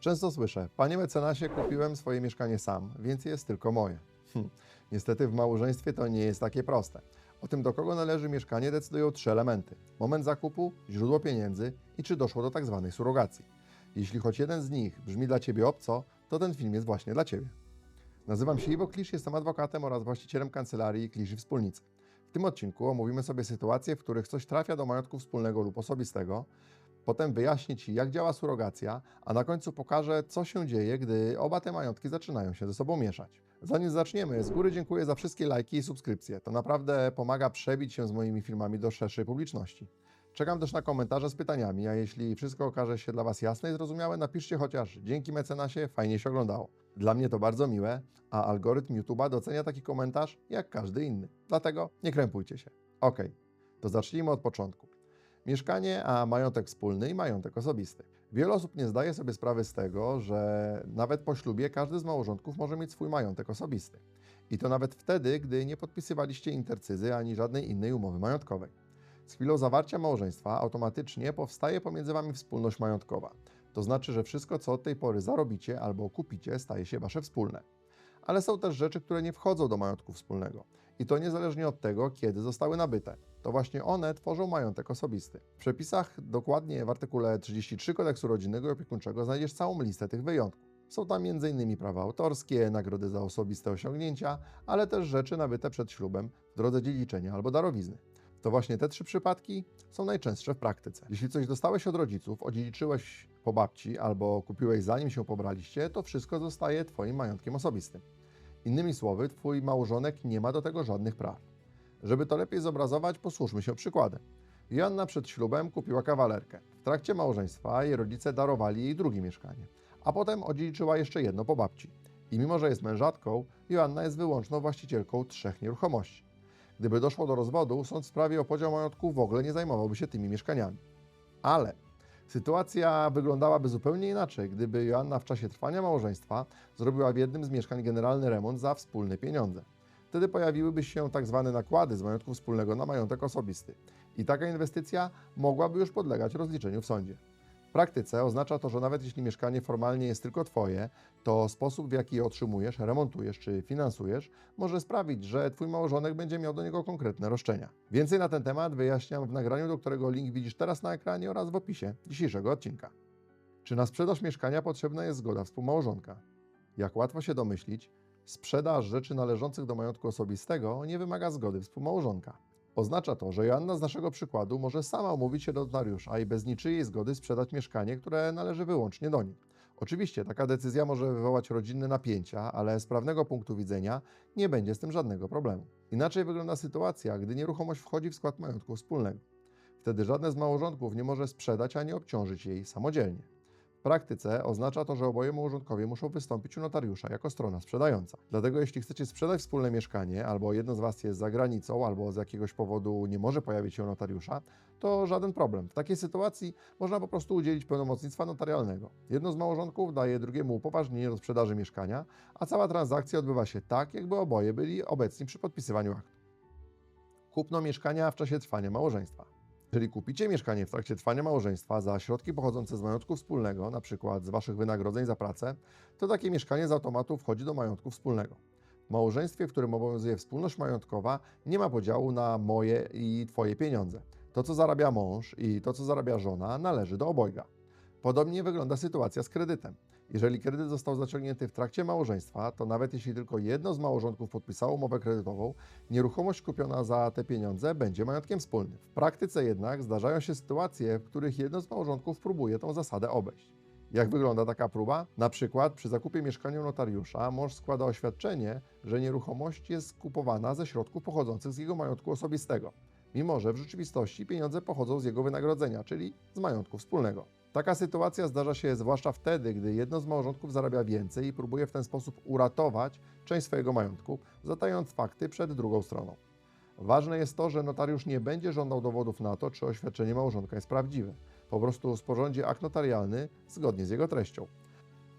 Często słyszę, panie mecenasie, kupiłem swoje mieszkanie sam, więc jest tylko moje. Hm. Niestety w małżeństwie to nie jest takie proste. O tym, do kogo należy mieszkanie, decydują trzy elementy: moment zakupu, źródło pieniędzy i czy doszło do tak zwanej surogacji. Jeśli choć jeden z nich brzmi dla Ciebie obco, to ten film jest właśnie dla Ciebie. Nazywam się Iwo Klisz, jestem adwokatem oraz właścicielem kancelarii Klisz i Wspólnicy. W tym odcinku omówimy sobie sytuacje, w których coś trafia do majątku wspólnego lub osobistego, potem wyjaśnię Ci, jak działa surogacja, a na końcu pokażę, co się dzieje, gdy oba te majątki zaczynają się ze sobą mieszać. Zanim zaczniemy, z góry dziękuję za wszystkie lajki i subskrypcje. To naprawdę pomaga przebić się z moimi filmami do szerszej publiczności. Czekam też na komentarze z pytaniami, a jeśli wszystko okaże się dla Was jasne i zrozumiałe, napiszcie chociaż dzięki mecenasie, fajnie się oglądało. Dla mnie to bardzo miłe, a algorytm YouTube'a docenia taki komentarz jak każdy inny. Dlatego nie krępujcie się. Ok, to zacznijmy od początku. Mieszkanie, a majątek wspólny i majątek osobisty. Wiele osób nie zdaje sobie sprawy z tego, że nawet po ślubie każdy z małżonków może mieć swój majątek osobisty. I to nawet wtedy, gdy nie podpisywaliście intercyzy ani żadnej innej umowy majątkowej. Z chwilą zawarcia małżeństwa automatycznie powstaje pomiędzy Wami wspólność majątkowa. To znaczy, że wszystko, co od tej pory zarobicie albo kupicie, staje się Wasze wspólne. Ale są też rzeczy, które nie wchodzą do majątku wspólnego. I to niezależnie od tego, kiedy zostały nabyte. To właśnie one tworzą majątek osobisty. W przepisach, dokładnie w artykule 33 Kodeksu Rodzinnego i Opiekuńczego, znajdziesz całą listę tych wyjątków. Są tam m.in. prawa autorskie, nagrody za osobiste osiągnięcia, ale też rzeczy nabyte przed ślubem w drodze dziedziczenia albo darowizny. To właśnie te trzy przypadki są najczęstsze w praktyce. Jeśli coś dostałeś od rodziców, odziedziczyłeś po babci albo kupiłeś zanim się pobraliście, to wszystko zostaje Twoim majątkiem osobistym. Innymi słowy, Twój małżonek nie ma do tego żadnych praw. Żeby to lepiej zobrazować, posłuchmy się przykładem. Joanna przed ślubem kupiła kawalerkę. W trakcie małżeństwa jej rodzice darowali jej drugie mieszkanie, a potem odziedziczyła jeszcze jedno po babci. I mimo, że jest mężatką, Joanna jest wyłączną właścicielką trzech nieruchomości. Gdyby doszło do rozwodu, sąd w sprawie o podział majątku w ogóle nie zajmowałby się tymi mieszkaniami. Ale sytuacja wyglądałaby zupełnie inaczej, gdyby Joanna w czasie trwania małżeństwa zrobiła w jednym z mieszkań generalny remont za wspólne pieniądze. Wtedy pojawiłyby się tak zwane nakłady z majątku wspólnego na majątek osobisty. I taka inwestycja mogłaby już podlegać rozliczeniu w sądzie. W praktyce oznacza to, że nawet jeśli mieszkanie formalnie jest tylko Twoje, to sposób w jaki je otrzymujesz, remontujesz czy finansujesz może sprawić, że Twój małżonek będzie miał do niego konkretne roszczenia. Więcej na ten temat wyjaśniam w nagraniu, do którego link widzisz teraz na ekranie oraz w opisie dzisiejszego odcinka. Czy na sprzedaż mieszkania potrzebna jest zgoda współmałżonka? Jak łatwo się domyślić, sprzedaż rzeczy należących do majątku osobistego nie wymaga zgody współmałżonka. Oznacza to, że Joanna z naszego przykładu może sama umówić się do notariusza i bez niczyjej zgody sprzedać mieszkanie, które należy wyłącznie do niej. Oczywiście taka decyzja może wywołać rodzinne napięcia, ale z prawnego punktu widzenia nie będzie z tym żadnego problemu. Inaczej wygląda sytuacja, gdy nieruchomość wchodzi w skład majątku wspólnego. Wtedy żadne z małżonków nie może sprzedać ani obciążyć jej samodzielnie. W praktyce oznacza to, że oboje małżonkowie muszą wystąpić u notariusza jako strona sprzedająca. Dlatego jeśli chcecie sprzedać wspólne mieszkanie, albo jedno z Was jest za granicą, albo z jakiegoś powodu nie może pojawić się u notariusza, to żaden problem. W takiej sytuacji można po prostu udzielić pełnomocnictwa notarialnego. Jedno z małżonków daje drugiemu upoważnienie do sprzedaży mieszkania, a cała transakcja odbywa się tak, jakby oboje byli obecni przy podpisywaniu aktu. Kupno mieszkania w czasie trwania małżeństwa. Jeżeli kupicie mieszkanie w trakcie trwania małżeństwa za środki pochodzące z majątku wspólnego, np. z Waszych wynagrodzeń za pracę, to takie mieszkanie z automatu wchodzi do majątku wspólnego. W małżeństwie, w którym obowiązuje wspólność majątkowa, nie ma podziału na moje i Twoje pieniądze. To, co zarabia mąż i to, co zarabia żona, należy do obojga. Podobnie wygląda sytuacja z kredytem. Jeżeli kredyt został zaciągnięty w trakcie małżeństwa, to nawet jeśli tylko jedno z małżonków podpisało umowę kredytową, nieruchomość kupiona za te pieniądze będzie majątkiem wspólnym. W praktyce jednak zdarzają się sytuacje, w których jedno z małżonków próbuje tą zasadę obejść. Jak wygląda taka próba? Na przykład przy zakupie mieszkania notariusza mąż składa oświadczenie, że nieruchomość jest kupowana ze środków pochodzących z jego majątku osobistego, mimo że w rzeczywistości pieniądze pochodzą z jego wynagrodzenia, czyli z majątku wspólnego. Taka sytuacja zdarza się zwłaszcza wtedy, gdy jedno z małżonków zarabia więcej i próbuje w ten sposób uratować część swojego majątku, zatajając fakty przed drugą stroną. Ważne jest to, że notariusz nie będzie żądał dowodów na to, czy oświadczenie małżonka jest prawdziwe. Po prostu sporządzi akt notarialny zgodnie z jego treścią.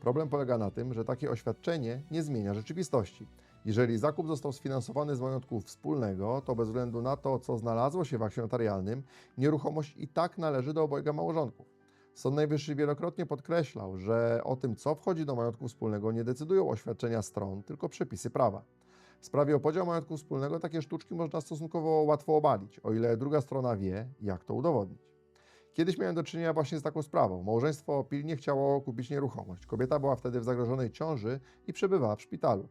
Problem polega na tym, że takie oświadczenie nie zmienia rzeczywistości. Jeżeli zakup został sfinansowany z majątku wspólnego, to bez względu na to, co znalazło się w akcie notarialnym, nieruchomość i tak należy do obojga małżonków. Sąd Najwyższy wielokrotnie podkreślał, że o tym, co wchodzi do majątku wspólnego, nie decydują oświadczenia stron, tylko przepisy prawa. W sprawie o podział majątku wspólnego takie sztuczki można stosunkowo łatwo obalić, o ile druga strona wie, jak to udowodnić. Kiedyś miałem do czynienia właśnie z taką sprawą. Małżeństwo pilnie chciało kupić nieruchomość. Kobieta była wtedy w zagrożonej ciąży i przebywała w szpitalu.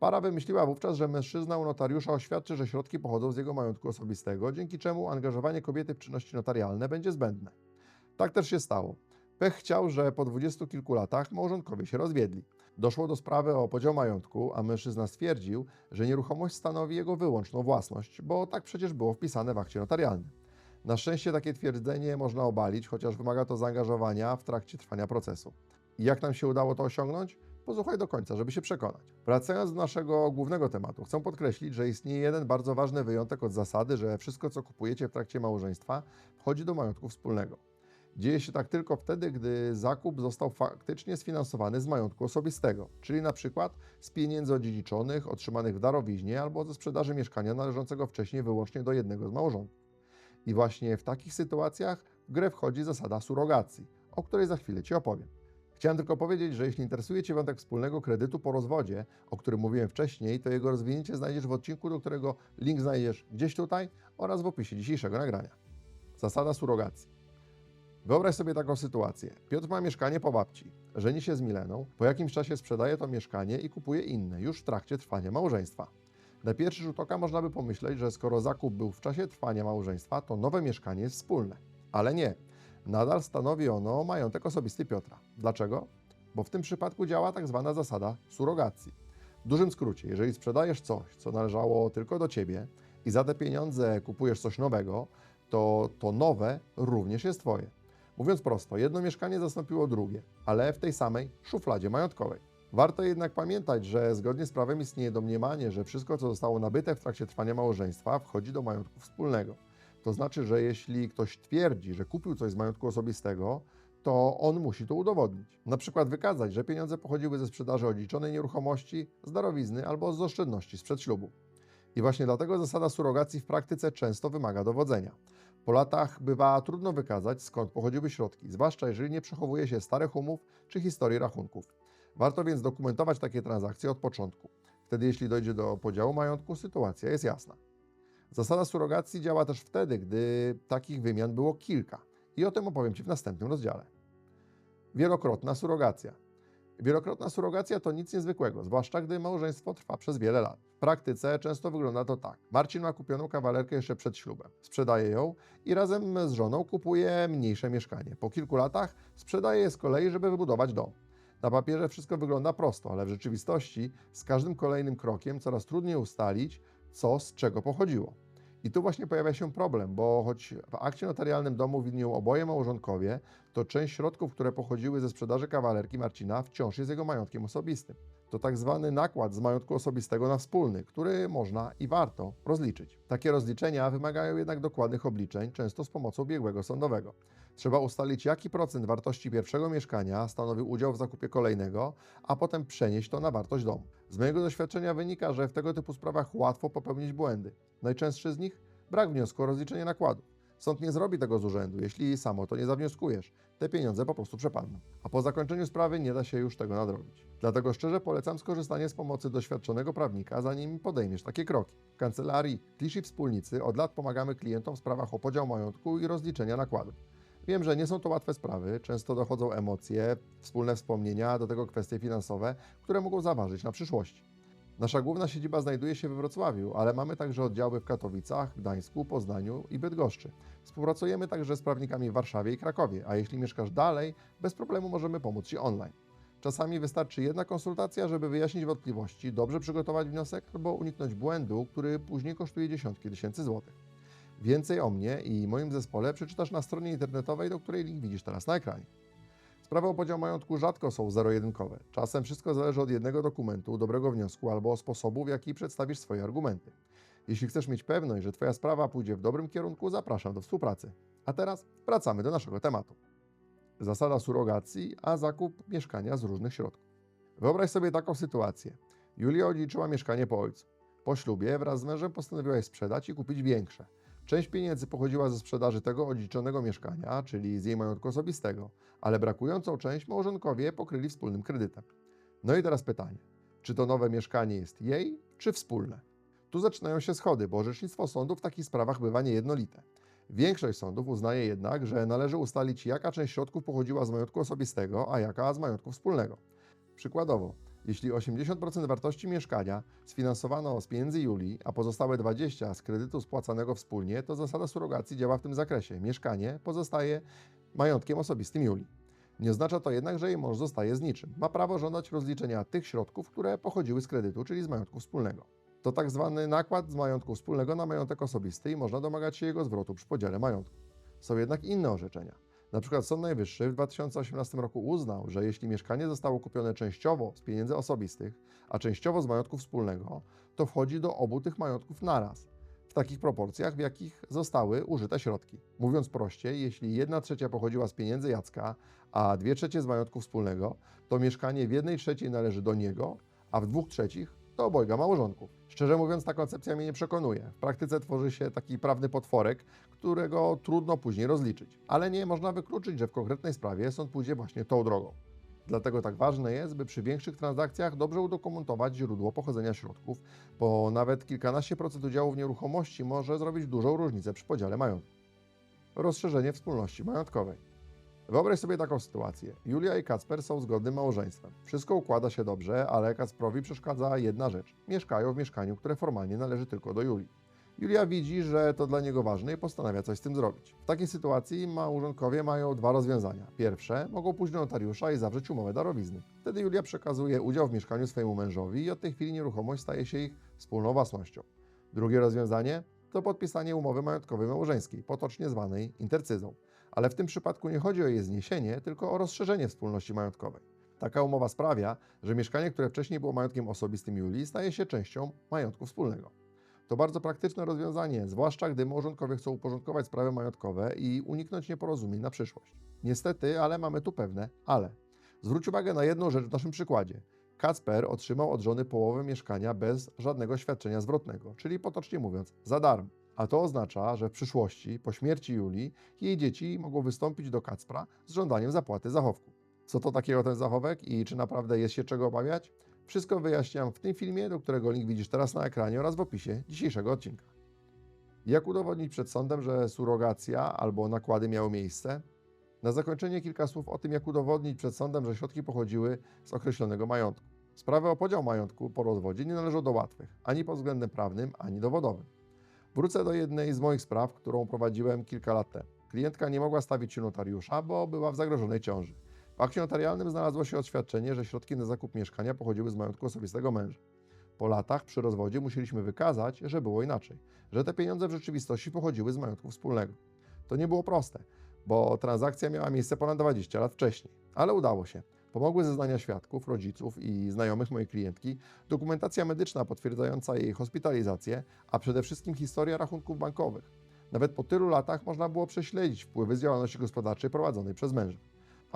Para wymyśliła wówczas, że mężczyzna u notariusza oświadczy, że środki pochodzą z jego majątku osobistego, dzięki czemu angażowanie kobiety w czynności notarialne będzie zbędne. Tak też się stało. Pech chciał, że po dwudziestu kilku latach małżonkowie się rozwiedli. Doszło do sprawy o podział majątku, a mężczyzna stwierdził, że nieruchomość stanowi jego wyłączną własność, bo tak przecież było wpisane w akcie notarialnym. Na szczęście takie twierdzenie można obalić, chociaż wymaga to zaangażowania w trakcie trwania procesu. I jak nam się udało to osiągnąć? Posłuchaj do końca, żeby się przekonać. Wracając do naszego głównego tematu, chcę podkreślić, że istnieje jeden bardzo ważny wyjątek od zasady, że wszystko, co kupujecie w trakcie małżeństwa, wchodzi do majątku wspólnego. Dzieje się tak tylko wtedy, gdy zakup został faktycznie sfinansowany z majątku osobistego, czyli na przykład z pieniędzy odziedziczonych, otrzymanych w darowiźnie albo ze sprzedaży mieszkania należącego wcześniej wyłącznie do jednego z małżonków. I właśnie w takich sytuacjach w grę wchodzi zasada surogacji, o której za chwilę Ci opowiem. Chciałem tylko powiedzieć, że jeśli interesuje Cię wątek wspólnego kredytu po rozwodzie, o którym mówiłem wcześniej, to jego rozwinięcie znajdziesz w odcinku, do którego link znajdziesz gdzieś tutaj oraz w opisie dzisiejszego nagrania. Zasada surogacji. Wyobraź sobie taką sytuację. Piotr ma mieszkanie po babci, żeni się z Mileną, po jakimś czasie sprzedaje to mieszkanie i kupuje inne, już w trakcie trwania małżeństwa. Na pierwszy rzut oka można by pomyśleć, że skoro zakup był w czasie trwania małżeństwa, to nowe mieszkanie jest wspólne. Ale nie. Nadal stanowi ono majątek osobisty Piotra. Dlaczego? Bo w tym przypadku działa tak zwana zasada surogacji. W dużym skrócie, jeżeli sprzedajesz coś, co należało tylko do ciebie i za te pieniądze kupujesz coś nowego, to to nowe również jest twoje. Mówiąc prosto, jedno mieszkanie zastąpiło drugie, ale w tej samej szufladzie majątkowej. Warto jednak pamiętać, że zgodnie z prawem istnieje domniemanie, że wszystko, co zostało nabyte w trakcie trwania małżeństwa, wchodzi do majątku wspólnego. To znaczy, że jeśli ktoś twierdzi, że kupił coś z majątku osobistego, to on musi to udowodnić. Na przykład wykazać, że pieniądze pochodziły ze sprzedaży odziedziczonej nieruchomości, z darowizny albo z oszczędności sprzed ślubu. I właśnie dlatego zasada surogacji w praktyce często wymaga dowodzenia. Po latach bywa trudno wykazać, skąd pochodziły środki, zwłaszcza jeżeli nie przechowuje się starych umów czy historii rachunków. Warto więc dokumentować takie transakcje od początku. Wtedy, jeśli dojdzie do podziału majątku, sytuacja jest jasna. Zasada surogacji działa też wtedy, gdy takich wymian było kilka. I o tym opowiem Ci w następnym rozdziale. Wielokrotna surogacja. Wielokrotna surogacja to nic niezwykłego, zwłaszcza gdy małżeństwo trwa przez wiele lat. W praktyce często wygląda to tak. Marcin ma kupioną kawalerkę jeszcze przed ślubem. Sprzedaje ją i razem z żoną kupuje mniejsze mieszkanie. Po kilku latach sprzedaje je z kolei, żeby wybudować dom. Na papierze wszystko wygląda prosto, ale w rzeczywistości z każdym kolejnym krokiem coraz trudniej ustalić, co z czego pochodziło. I tu właśnie pojawia się problem, bo choć w akcie notarialnym domu widnieją oboje małżonkowie, to część środków, które pochodziły ze sprzedaży kawalerki Marcina, wciąż jest jego majątkiem osobistym. To tak zwany nakład z majątku osobistego na wspólny, który można i warto rozliczyć. Takie rozliczenia wymagają jednak dokładnych obliczeń, często z pomocą biegłego sądowego. Trzeba ustalić, jaki procent wartości pierwszego mieszkania stanowił udział w zakupie kolejnego, a potem przenieść to na wartość domu. Z mojego doświadczenia wynika, że w tego typu sprawach łatwo popełnić błędy. Najczęstszy z nich brak wniosku o rozliczenie nakładów. Sąd nie zrobi tego z urzędu, jeśli samo to nie zawnioskujesz. Te pieniądze po prostu przepadną. A po zakończeniu sprawy nie da się już tego nadrobić. Dlatego szczerze polecam skorzystanie z pomocy doświadczonego prawnika, zanim podejmiesz takie kroki. W kancelarii Klisz i Wspólnicy od lat pomagamy klientom w sprawach o podział majątku i rozliczenia nakładów. Wiem, że nie są to łatwe sprawy, często dochodzą emocje, wspólne wspomnienia, do tego kwestie finansowe, które mogą zaważyć na przyszłości. Nasza główna siedziba znajduje się we Wrocławiu, ale mamy także oddziały w Katowicach, Gdańsku, Poznaniu i Bydgoszczy. Współpracujemy także z prawnikami w Warszawie i Krakowie, a jeśli mieszkasz dalej, bez problemu możemy pomóc Ci online. Czasami wystarczy jedna konsultacja, żeby wyjaśnić wątpliwości, dobrze przygotować wniosek albo uniknąć błędu, który później kosztuje dziesiątki tysięcy złotych. Więcej o mnie i moim zespole przeczytasz na stronie internetowej, do której link widzisz teraz na ekranie. Sprawy o podział majątku rzadko są zero-jedynkowe. Czasem wszystko zależy od jednego dokumentu, dobrego wniosku albo sposobu, w jaki przedstawisz swoje argumenty. Jeśli chcesz mieć pewność, że Twoja sprawa pójdzie w dobrym kierunku, zapraszam do współpracy. A teraz wracamy do naszego tematu. Zasada surogacji, a zakup mieszkania z różnych środków. Wyobraź sobie taką sytuację. Julia odziedziczyła mieszkanie po ojcu. Po ślubie wraz z mężem postanowiła je sprzedać i kupić większe. Część pieniędzy pochodziła ze sprzedaży tego odziedziczonego mieszkania, czyli z jej majątku osobistego, ale brakującą część małżonkowie pokryli wspólnym kredytem. No i teraz pytanie, czy to nowe mieszkanie jest jej, czy wspólne? Tu zaczynają się schody, bo orzecznictwo sądu w takich sprawach bywa niejednolite. Większość sądów uznaje jednak, że należy ustalić, jaka część środków pochodziła z majątku osobistego, a jaka z majątku wspólnego. Przykładowo, jeśli 80% wartości mieszkania sfinansowano z pieniędzy Julii, a pozostałe 20% z kredytu spłacanego wspólnie, to zasada surogacji działa w tym zakresie. Mieszkanie pozostaje majątkiem osobistym Julii. Nie oznacza to jednak, że jej mąż zostaje z niczym. Ma prawo żądać rozliczenia tych środków, które pochodziły z kredytu, czyli z majątku wspólnego. To tak zwany nakład z majątku wspólnego na majątek osobisty i można domagać się jego zwrotu przy podziale majątku. Są jednak inne orzeczenia. Na przykład Sąd Najwyższy w 2018 roku uznał, że jeśli mieszkanie zostało kupione częściowo z pieniędzy osobistych, a częściowo z majątku wspólnego, to wchodzi do obu tych majątków naraz, w takich proporcjach, w jakich zostały użyte środki. Mówiąc prościej, jeśli jedna trzecia pochodziła z pieniędzy Jacka, a dwie trzecie z majątku wspólnego, to mieszkanie w jednej trzeciej należy do niego, a w dwóch trzecich do obojga małżonków. Szczerze mówiąc, ta koncepcja mnie nie przekonuje. W praktyce tworzy się taki prawny potworek, którego trudno później rozliczyć. Ale nie można wykluczyć, że w konkretnej sprawie sąd pójdzie właśnie tą drogą. Dlatego tak ważne jest, by przy większych transakcjach dobrze udokumentować źródło pochodzenia środków, bo nawet kilkanaście procent udziału w nieruchomości może zrobić dużą różnicę przy podziale majątku. Rozszerzenie wspólności majątkowej. Wyobraź sobie taką sytuację. Julia i Kacper są zgodnym małżeństwem. Wszystko układa się dobrze, ale Kacprowi przeszkadza jedna rzecz. Mieszkają w mieszkaniu, które formalnie należy tylko do Julii. Julia widzi, że to dla niego ważne i postanawia coś z tym zrobić. W takiej sytuacji małżonkowie mają dwa rozwiązania. Pierwsze, mogą pójść do notariusza i zawrzeć umowę darowizny. Wtedy Julia przekazuje udział w mieszkaniu swojemu mężowi i od tej chwili nieruchomość staje się ich wspólną własnością. Drugie rozwiązanie to podpisanie umowy majątkowej małżeńskiej, potocznie zwanej intercyzą. Ale w tym przypadku nie chodzi o jej zniesienie, tylko o rozszerzenie wspólności majątkowej. Taka umowa sprawia, że mieszkanie, które wcześniej było majątkiem osobistym Julii, staje się częścią majątku wspólnego. To bardzo praktyczne rozwiązanie, zwłaszcza gdy małżonkowie chcą uporządkować sprawy majątkowe i uniknąć nieporozumień na przyszłość. Niestety, ale mamy tu pewne ale. Zwróć uwagę na jedną rzecz w naszym przykładzie. Kacper otrzymał od żony połowę mieszkania bez żadnego świadczenia zwrotnego, czyli potocznie mówiąc, za darmo. A to oznacza, że w przyszłości, po śmierci Julii, jej dzieci mogą wystąpić do Kacpra z żądaniem zapłaty zachowku. Co to takiego ten zachowek i czy naprawdę jest się czego obawiać? Wszystko wyjaśniam w tym filmie, do którego link widzisz teraz na ekranie oraz w opisie dzisiejszego odcinka. Jak udowodnić przed sądem, że surogacja albo nakłady miały miejsce? Na zakończenie kilka słów o tym, jak udowodnić przed sądem, że środki pochodziły z określonego majątku. Sprawy o podział majątku po rozwodzie nie należą do łatwych, ani pod względem prawnym, ani dowodowym. Wrócę do jednej z moich spraw, którą prowadziłem kilka lat temu. Klientka nie mogła stawić się notariusza, bo była w zagrożonej ciąży. W akcie notarialnym znalazło się oświadczenie, że środki na zakup mieszkania pochodziły z majątku osobistego męża. Po latach przy rozwodzie musieliśmy wykazać, że było inaczej, że te pieniądze w rzeczywistości pochodziły z majątku wspólnego. To nie było proste, bo transakcja miała miejsce ponad 20 lat wcześniej, ale udało się. Pomogły zeznania świadków, rodziców i znajomych mojej klientki, dokumentacja medyczna potwierdzająca jej hospitalizację, a przede wszystkim historia rachunków bankowych. Nawet po tylu latach można było prześledzić wpływy z działalności gospodarczej prowadzonej przez męża.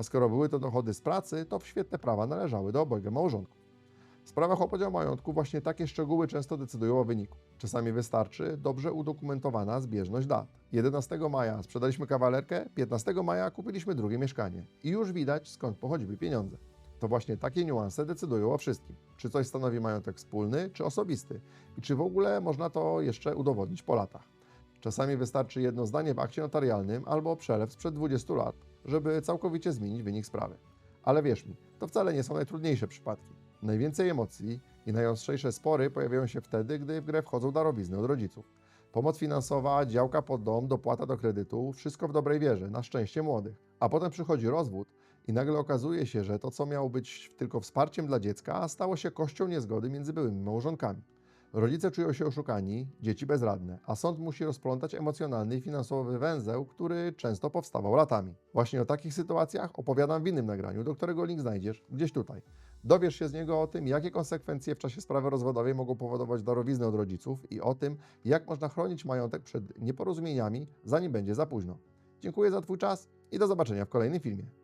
A skoro były to dochody z pracy, to w świetle prawa należały do obojga małżonków. W sprawach o podział majątku właśnie takie szczegóły często decydują o wyniku. Czasami wystarczy dobrze udokumentowana zbieżność dat. 11 maja sprzedaliśmy kawalerkę, 15 maja kupiliśmy drugie mieszkanie. I już widać skąd pochodziły pieniądze. To właśnie takie niuanse decydują o wszystkim. Czy coś stanowi majątek wspólny, czy osobisty. I czy w ogóle można to jeszcze udowodnić po latach. Czasami wystarczy jedno zdanie w akcie notarialnym albo przelew sprzed 20 lat, żeby całkowicie zmienić wynik sprawy. Ale wierz mi, to wcale nie są najtrudniejsze przypadki. Najwięcej emocji i najostrzejsze spory pojawiają się wtedy, gdy w grę wchodzą darowizny od rodziców. Pomoc finansowa, działka pod dom, dopłata do kredytu, wszystko w dobrej wierze, na szczęście młodych. A potem przychodzi rozwód i nagle okazuje się, że to, co miało być tylko wsparciem dla dziecka, stało się kością niezgody między byłymi małżonkami. Rodzice czują się oszukani, dzieci bezradne, a sąd musi rozplątać emocjonalny i finansowy węzeł, który często powstawał latami. Właśnie o takich sytuacjach opowiadam w innym nagraniu, do którego link znajdziesz gdzieś tutaj. Dowiesz się z niego o tym, jakie konsekwencje w czasie sprawy rozwodowej mogą powodować darowizny od rodziców i o tym, jak można chronić majątek przed nieporozumieniami, zanim będzie za późno. Dziękuję za Twój czas i do zobaczenia w kolejnym filmie.